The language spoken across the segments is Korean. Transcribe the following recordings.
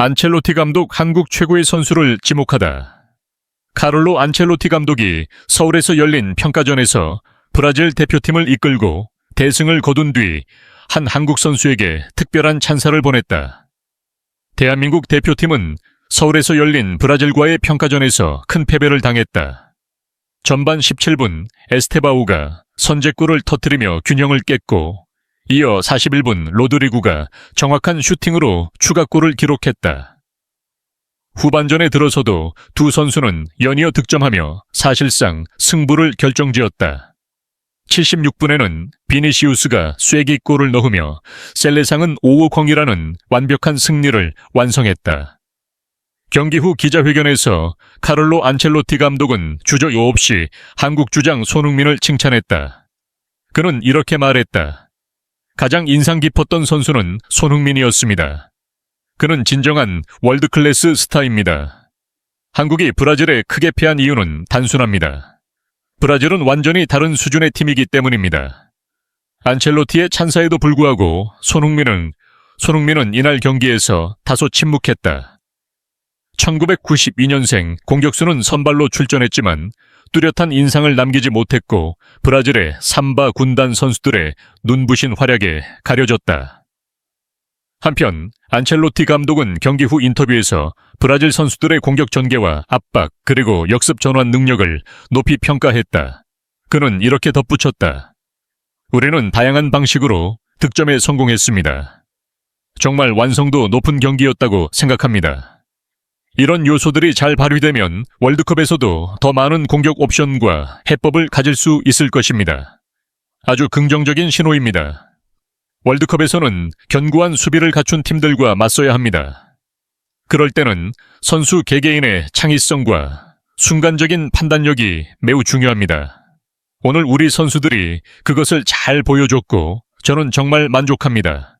안첼로티 감독 한국 최고의 선수를 지목하다. 카를로 안첼로티 감독이 서울에서 열린 평가전에서 브라질 대표팀을 이끌고 대승을 거둔 뒤 한 한국 선수에게 특별한 찬사를 보냈다. 대한민국 대표팀은 서울에서 열린 브라질과의 평가전에서 큰 패배를 당했다. 전반 17분 에스테바우가 선제골을 터뜨리며 균형을 깼고 이어 41분 로드리구가 정확한 슈팅으로 추가골을 기록했다. 후반전에 들어서도 두 선수는 연이어 득점하며 사실상 승부를 결정지었다. 76분에는 비니시우스가 쐐기골을 넣으며 셀레상은 5-0이라는 완벽한 승리를 완성했다. 경기 후 기자회견에서 카를로 안첼로티 감독은 주저 없이 한국 주장 손흥민을 칭찬했다. 그는 이렇게 말했다. 가장 인상 깊었던 선수는 손흥민이었습니다. 그는 진정한 월드클래스 스타입니다. 한국이 브라질에 크게 패한 이유는 단순합니다. 브라질은 완전히 다른 수준의 팀이기 때문입니다. 안첼로티의 찬사에도 불구하고 손흥민은 손흥민은 이날 경기에서 다소 침묵했다. 1992년생 공격수는 선발로 출전했지만 뚜렷한 인상을 남기지 못했고 브라질의 삼바 군단 선수들의 눈부신 활약에 가려졌다. 한편 안첼로티 감독은 경기 후 인터뷰에서 브라질 선수들의 공격 전개와 압박 그리고 역습 전환 능력을 높이 평가했다. 그는 이렇게 덧붙였다. 우리는 다양한 방식으로 득점에 성공했습니다. 정말 완성도 높은 경기였다고 생각합니다. 이런 요소들이 잘 발휘되면 월드컵에서도 더 많은 공격 옵션과 해법을 가질 수 있을 것입니다. 아주 긍정적인 신호입니다. 월드컵에서는 견고한 수비를 갖춘 팀들과 맞서야 합니다. 그럴 때는 선수 개개인의 창의성과 순간적인 판단력이 매우 중요합니다. 오늘 우리 선수들이 그것을 잘 보여줬고 저는 정말 만족합니다.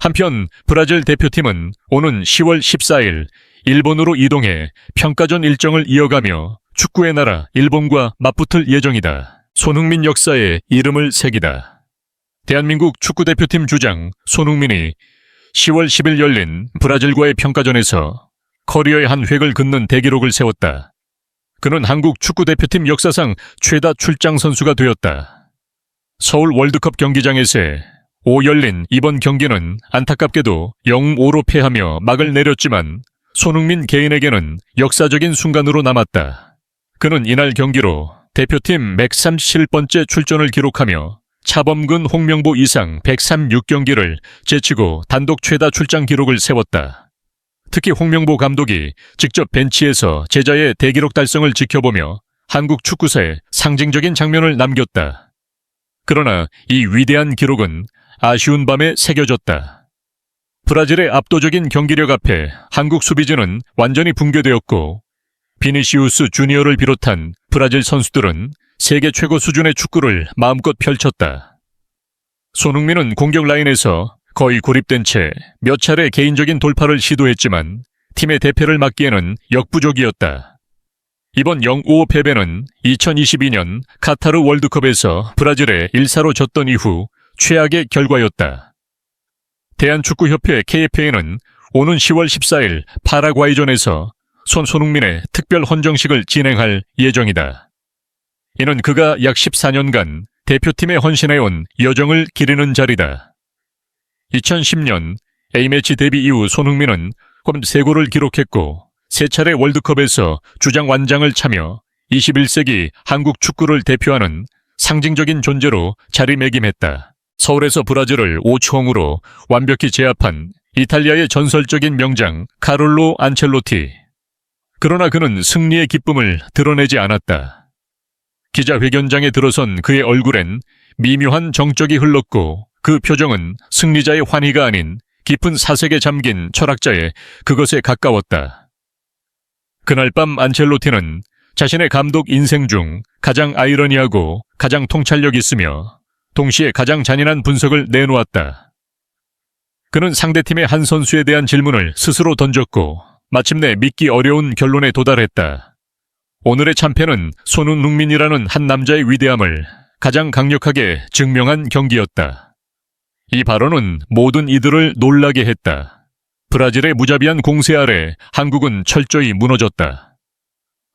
한편 브라질 대표팀은 오는 10월 14일 일본으로 이동해 평가전 일정을 이어가며 축구의 나라 일본과 맞붙을 예정이다. 손흥민 역사에 이름을 새기다. 대한민국 축구대표팀 주장 손흥민이 10월 10일 열린 브라질과의 평가전에서 커리어의 한 획을 긋는 대기록을 세웠다. 그는 한국 축구대표팀 역사상 최다 출장 선수가 되었다. 서울 월드컵 경기장에서 오 열린 이번 경기는 안타깝게도 0-5로 패하며 막을 내렸지만 손흥민 개인에게는 역사적인 순간으로 남았다. 그는 이날 경기로 대표팀 137번째 출전을 기록하며 차범근 홍명보 이상 136경기를 제치고 단독 최다 출장 기록을 세웠다. 특히 홍명보 감독이 직접 벤치에서 제자의 대기록 달성을 지켜보며 한국 축구사에 상징적인 장면을 남겼다. 그러나 이 위대한 기록은 아쉬운 밤에 새겨졌다. 브라질의 압도적인 경기력 앞에 한국 수비진은 완전히 붕괴되었고 비니시우스 주니어를 비롯한 브라질 선수들은 세계 최고 수준의 축구를 마음껏 펼쳤다. 손흥민은 공격 라인에서 거의 고립된 채 몇 차례 개인적인 돌파를 시도했지만 팀의 대패를 막기에는 역부족이었다. 이번 0-5 패배는 2022년 카타르 월드컵에서 브라질에 1-4로 졌던 이후 최악의 결과였다. 대한축구협회 KFA는 오는 10월 14일 파라과이전에서 손 손흥민의 특별 헌정식을 진행할 예정이다. 이는 그가 약 14년간 대표팀에 헌신해온 여정을 기리는 자리다. 2010년 A매치 데뷔 이후 손흥민은 홈 3골을 기록했고 세 차례 월드컵에서 주장 완장을 차며 21세기 한국 축구를 대표하는 상징적인 존재로 자리매김했다. 서울에서 브라질을 5초0으로 완벽히 제압한 이탈리아의 전설적인 명장 카롤로 안첼로티. 그러나 그는 승리의 기쁨을 드러내지 않았다. 기자회견장에 들어선 그의 얼굴엔 미묘한 정적이 흘렀고 그 표정은 승리자의 환희가 아닌 깊은 사색에 잠긴 철학자의 그것에 가까웠다. 그날 밤 안첼로티는 자신의 감독 인생 중 가장 아이러니하고 가장 통찰력 있으며 동시에 가장 잔인한 분석을 내놓았다. 그는 상대팀의 한 선수에 대한 질문을 스스로 던졌고 마침내 믿기 어려운 결론에 도달했다. 오늘의 참패는 손흥민이라는 한 남자의 위대함을 가장 강력하게 증명한 경기였다. 이 발언은 모든 이들을 놀라게 했다. 브라질의 무자비한 공세 아래 한국은 철저히 무너졌다.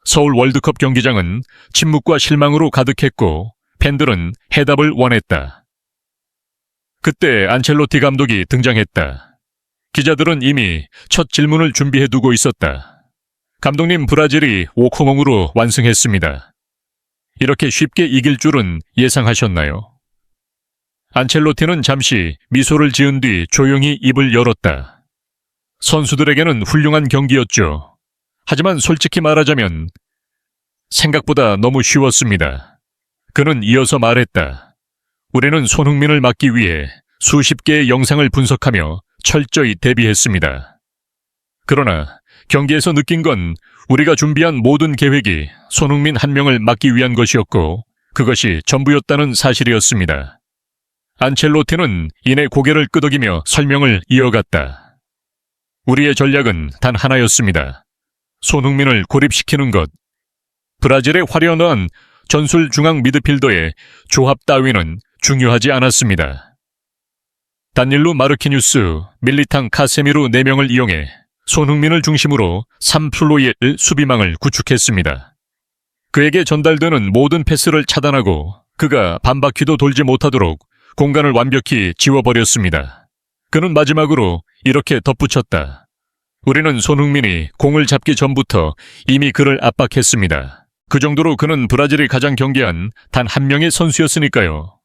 서울 월드컵 경기장은 침묵과 실망으로 가득했고 팬들은 해답을 원했다. 그때 안첼로티 감독이 등장했다. 기자들은 이미 첫 질문을 준비해 두고 있었다. 감독님 브라질이 5코몽으로 완승했습니다. 이렇게 쉽게 이길 줄은 예상하셨나요? 안첼로티는 잠시 미소를 지은 뒤 조용히 입을 열었다. 선수들에게는 훌륭한 경기였죠. 하지만 솔직히 말하자면 생각보다 너무 쉬웠습니다. 그는 이어서 말했다. 우리는 손흥민을 막기 위해 수십 개의 영상을 분석하며 철저히 대비했습니다. 그러나 경기에서 느낀 건 우리가 준비한 모든 계획이 손흥민 한 명을 막기 위한 것이었고 그것이 전부였다는 사실이었습니다. 안첼로티는 이내 고개를 끄덕이며 설명을 이어갔다. 우리의 전략은 단 하나였습니다. 손흥민을 고립시키는 것. 브라질의 화려한 전술 중앙 미드필더의 조합 따위는 중요하지 않았습니다. 단일루 마르키뉴스, 밀리탕 카세미루 4명을 이용해 손흥민을 중심으로 3플로의 수비망을 구축했습니다. 그에게 전달되는 모든 패스를 차단하고 그가 반바퀴도 돌지 못하도록 공간을 완벽히 지워버렸습니다. 그는 마지막으로 이렇게 덧붙였다. 우리는 손흥민이 공을 잡기 전부터 이미 그를 압박했습니다. 그 정도로 그는 브라질이 가장 경계한 단 한 명의 선수였으니까요.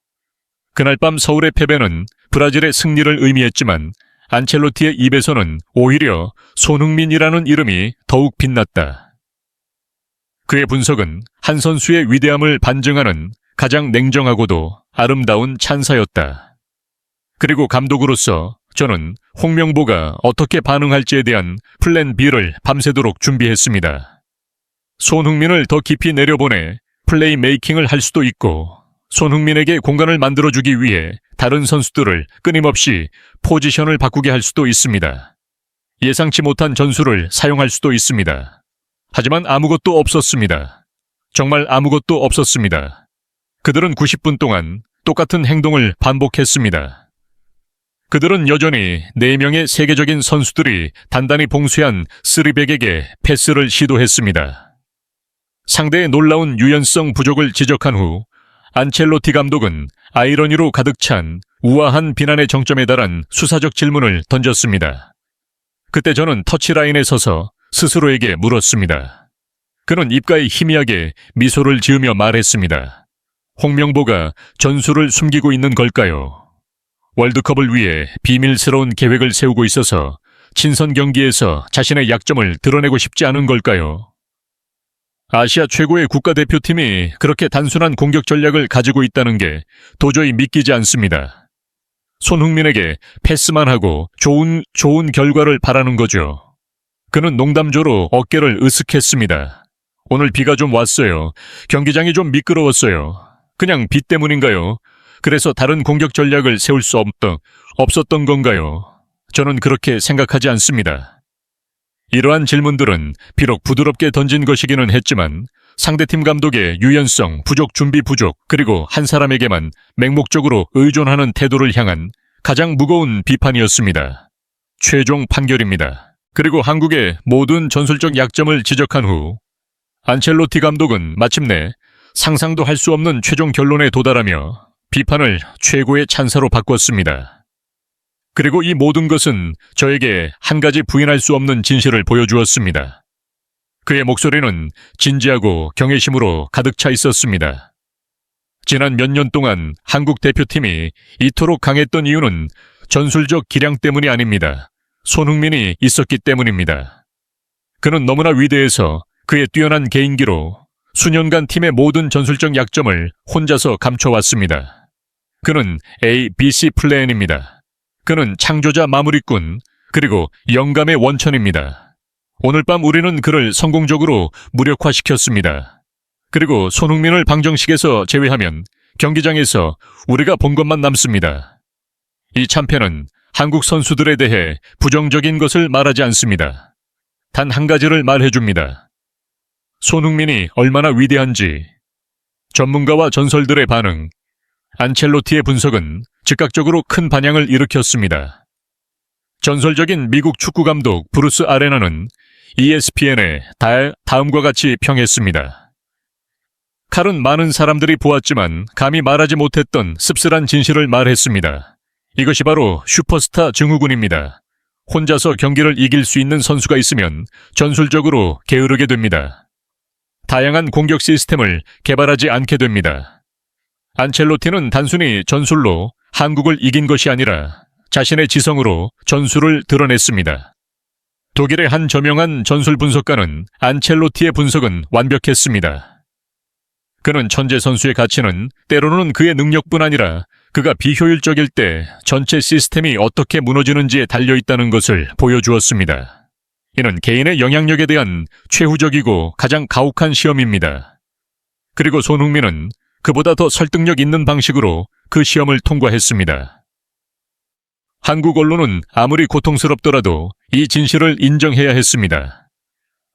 그날 밤 서울의 패배는 브라질의 승리를 의미했지만 안첼로티의 입에서는 오히려 손흥민이라는 이름이 더욱 빛났다. 그의 분석은 한 선수의 위대함을 반증하는 가장 냉정하고도 아름다운 찬사였다. 그리고 감독으로서 저는 홍명보가 어떻게 반응할지에 대한 플랜 B를 밤새도록 준비했습니다. 손흥민을 더 깊이 내려보내 플레이 메이킹을 할 수도 있고 손흥민에게 공간을 만들어주기 위해 다른 선수들을 끊임없이 포지션을 바꾸게 할 수도 있습니다. 예상치 못한 전술을 사용할 수도 있습니다. 하지만 아무것도 없었습니다. 정말 아무것도 없었습니다. 그들은 90분 동안 똑같은 행동을 반복했습니다. 그들은 여전히 4명의 세계적인 선수들이 단단히 봉쇄한 쓰리백에게 패스를 시도했습니다. 상대의 놀라운 유연성 부족을 지적한 후 안첼로티 감독은 아이러니로 가득 찬 우아한 비난의 정점에 달한 수사적 질문을 던졌습니다. 그때 저는 터치라인에 서서 스스로에게 물었습니다. 그는 입가에 희미하게 미소를 지으며 말했습니다. 홍명보가 전술을 숨기고 있는 걸까요? 월드컵을 위해 비밀스러운 계획을 세우고 있어서 친선 경기에서 자신의 약점을 드러내고 싶지 않은 걸까요? 아시아 최고의 국가대표팀이 그렇게 단순한 공격 전략을 가지고 있다는 게 도저히 믿기지 않습니다. 손흥민에게 패스만 하고 좋은, 좋은 결과를 바라는 거죠. 그는 농담조로 어깨를 으쓱했습니다. 오늘 비가 좀 왔어요. 경기장이 좀 미끄러웠어요. 그냥 비 때문인가요? 그래서 다른 공격 전략을 세울 수 없던, 없었던 건가요? 저는 그렇게 생각하지 않습니다. 이러한 질문들은 비록 부드럽게 던진 것이기는 했지만 상대팀 감독의 유연성, 부족 준비 부족, 그리고 한 사람에게만 맹목적으로 의존하는 태도를 향한 가장 무거운 비판이었습니다. 최종 판결입니다. 그리고 한국의 모든 전술적 약점을 지적한 후 안첼로티 감독은 마침내 상상도 할 수 없는 최종 결론에 도달하며 비판을 최고의 찬사로 바꿨습니다. 그리고 이 모든 것은 저에게 한 가지 부인할 수 없는 진실을 보여주었습니다. 그의 목소리는 진지하고 경외심으로 가득 차 있었습니다. 지난 몇 년 동안 한국 대표팀이 이토록 강했던 이유는 전술적 기량 때문이 아닙니다. 손흥민이 있었기 때문입니다. 그는 너무나 위대해서 그의 뛰어난 개인기로 수년간 팀의 모든 전술적 약점을 혼자서 감춰왔습니다. 그는 A, B, C 플랜입니다. 그는 창조자 마무리꾼, 그리고 영감의 원천입니다. 오늘 밤 우리는 그를 성공적으로 무력화시켰습니다. 그리고 손흥민을 방정식에서 제외하면 경기장에서 우리가 본 것만 남습니다. 이 참패는 한국 선수들에 대해 부정적인 것을 말하지 않습니다. 단 한 가지를 말해줍니다. 손흥민이 얼마나 위대한지, 전문가와 전설들의 반응, 안첼로티의 분석은 즉각적으로 큰 반향을 일으켰습니다. 전설적인 미국 축구 감독 브루스 아레나는 ESPN에 다, 다음과 같이 평했습니다. 칼은 많은 사람들이 보았지만 감히 말하지 못했던 씁쓸한 진실을 말했습니다. 이것이 바로 슈퍼스타 증후군입니다. 혼자서 경기를 이길 수 있는 선수가 있으면 전술적으로 게으르게 됩니다. 다양한 공격 시스템을 개발하지 않게 됩니다. 안첼로티는 단순히 전술로 한국을 이긴 것이 아니라 자신의 지성으로 전술을 드러냈습니다. 독일의 한 저명한 전술 분석가는 안첼로티의 분석은 완벽했습니다. 그는 천재 선수의 가치는 때로는 그의 능력뿐 아니라 그가 비효율적일 때 전체 시스템이 어떻게 무너지는지에 달려 있다는 것을 보여주었습니다. 이는 개인의 영향력에 대한 최후적이고 가장 가혹한 시험입니다. 그리고 손흥민은 그보다 더 설득력 있는 방식으로 그 시험을 통과했습니다. 한국 언론은 아무리 고통스럽더라도 이 진실을 인정해야 했습니다.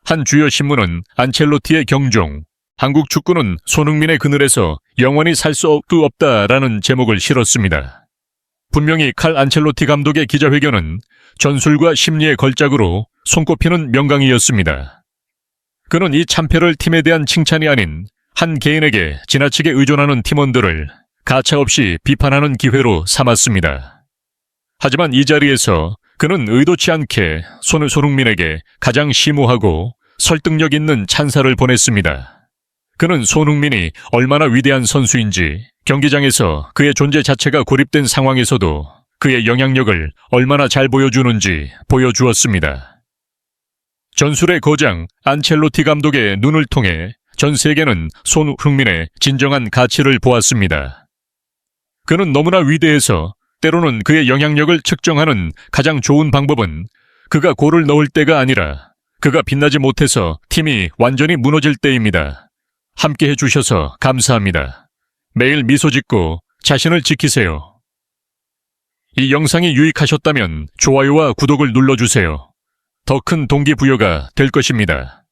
한 주요 신문은 안첼로티의 경종, 한국 축구는 손흥민의 그늘에서 영원히 살 수 없다라는 제목을 실었습니다. 분명히 칼 안첼로티 감독의 기자회견은 전술과 심리의 걸작으로 손꼽히는 명강이었습니다. 그는 이 참패를 팀에 대한 칭찬이 아닌 한 개인에게 지나치게 의존하는 팀원들을 가차없이 비판하는 기회로 삼았습니다. 하지만 이 자리에서 그는 의도치 않게 손 손흥민에게 가장 심오하고 설득력 있는 찬사를 보냈습니다. 그는 손흥민이 얼마나 위대한 선수인지 경기장에서 그의 존재 자체가 고립된 상황에서도 그의 영향력을 얼마나 잘 보여주는지 보여주었습니다. 전술의 거장 안첼로티 감독의 눈을 통해 전 세계는 손흥민의 진정한 가치를 보았습니다. 그는 너무나 위대해서 때로는 그의 영향력을 측정하는 가장 좋은 방법은 그가 골을 넣을 때가 아니라 그가 빛나지 못해서 팀이 완전히 무너질 때입니다. 함께 해주셔서 감사합니다. 매일 미소 짓고 자신을 지키세요. 이 영상이 유익하셨다면 좋아요와 구독을 눌러주세요. 더 큰 동기부여가 될 것입니다.